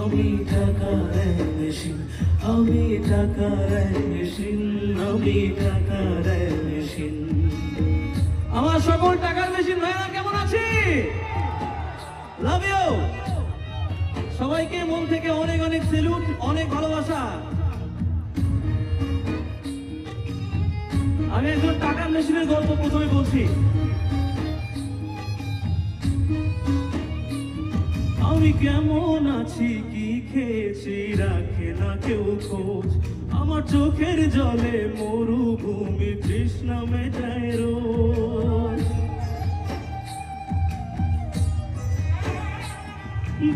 আমি টাকার মেশিন, আমি টাকার মেশিন, আমি টাকার মেশিন। আমার সকল টাকার মেশিন ভাইরা কেমন আছে? লাভ ইউ সবাইকে মন থেকে অনেক অনেক সেলুট অনেক ভালোবাসা। আমি একজন টাকার মেশিনের গল্প প্রথমে বলছি। আমি কেমন আছি, কি খেয়েছি, রাখে না কেউ খোঁজ। আমার চোখের জলে মরুভূমি তৃষ্ণা মেটায় রোজ।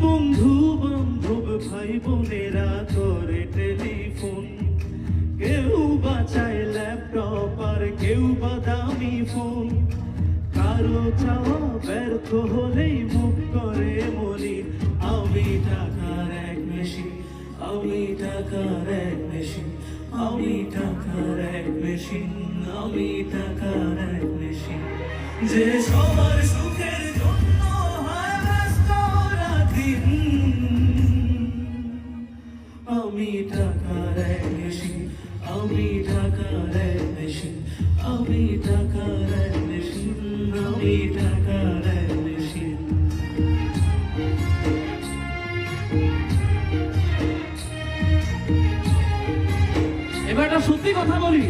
বন্ধু, বান্ধব, ভাই বোনেরা করে টেলিফোন। কেউ বাঁচায় ল্যাপটপ আর কেউ বা দামি ফোন। কারও চাওয়া ব্যর্থ হলেই মুখ করে মনি। আমি টাকার এক মেশিন, আমি টাকার এক মেশিন, আমি টাকার এক মেশিন, আমি টাকার এক মেশিন। যে সবার সুখের জন্য। আমি টাকার এক মেশিন, আমি টাকার এক মেশিন, আমি টাকার এক মেশিন। একটা সত্যি কথা বলি।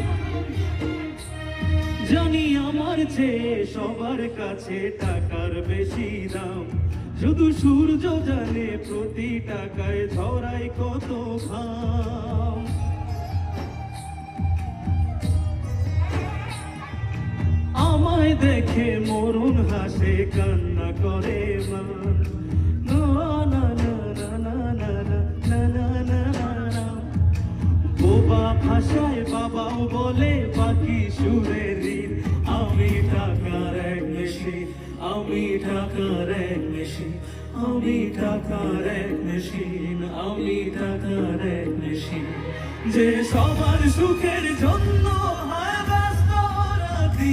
জানি আমার চেয়ে সবার কাছে টাকার বেশি দাম। শুধু সূর্য জানে প্রতি টাকায় ঝরাই কত ঘাম। দেখে মরুন হাসে কান্না করে বোবা ভাষায় বাবাও বলে বাকি সুরের ঋণ আমি টাকার এক মেশি আমি টাকার এক মেশি আমি টাকার এক মেশিন আমি টাকার এক মেশিন যে সবার সুখের জন্য হয় ব্যস্ত রাত্রি